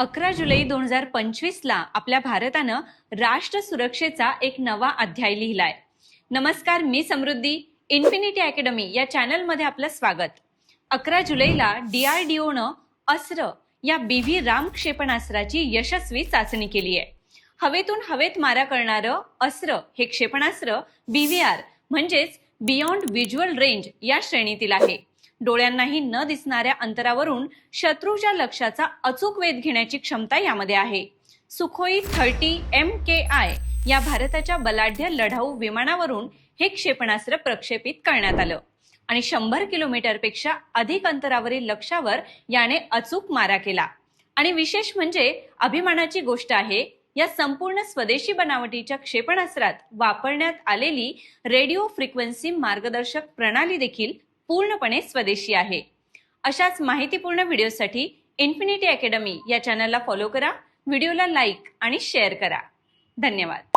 अकरा जुलै दोन हजार पंचवीसला आपल्या भारतानं राष्ट्र सुरक्षेचा एक नवा अध्याय लिहिलाय. नमस्कार मी समृद्धी इन्फिनिटी अकॅडमी या चॅनलमध्ये आपलं स्वागत. अकरा जुलैला डीआरडीओनं अस्त्र या बी व्ही राम क्षेपणास्त्राची यशस्वी चाचणी केली आहे. हवेतून हवेत मारा करणारं अस्त्र हे क्षेपणास्त्र बी व्ही आर म्हणजेच बियॉन्ड व्हिज्युअल रेंज या श्रेणीतील आहे. डोळ्यांनाही न दिसणाऱ्या अंतरावरून शत्रूच्या लक्षाचा अचूक वेध घेण्याची क्षमता यामध्ये आहे. Sukhoi thirty M K I या भारताच्या बलाढ्य लढाऊ विमानावरून हे क्षेपणास्त्र प्रक्षेपित करण्यात आलं आणि शंभर किलोमीटरपेक्षा अधिक अंतरावरील लक्ष्यावर याने अचूक मारा केला. आणि विशेष म्हणजे अभिमानाची गोष्ट आहे या संपूर्ण स्वदेशी बनावटीच्या क्षेपणास्त्रात वापरण्यात आलेली रेडिओ फ्रिक्वेन्सी मार्गदर्शक प्रणाली देखील पूर्णपणे स्वदेशी आहे. अशाच माहितीपूर्ण व्हिडिओसाठी इन्फिनिटी अकॅडमी या चॅनलला फॉलो करा व्हिडिओला लाईक आणि शेअर करा. धन्यवाद.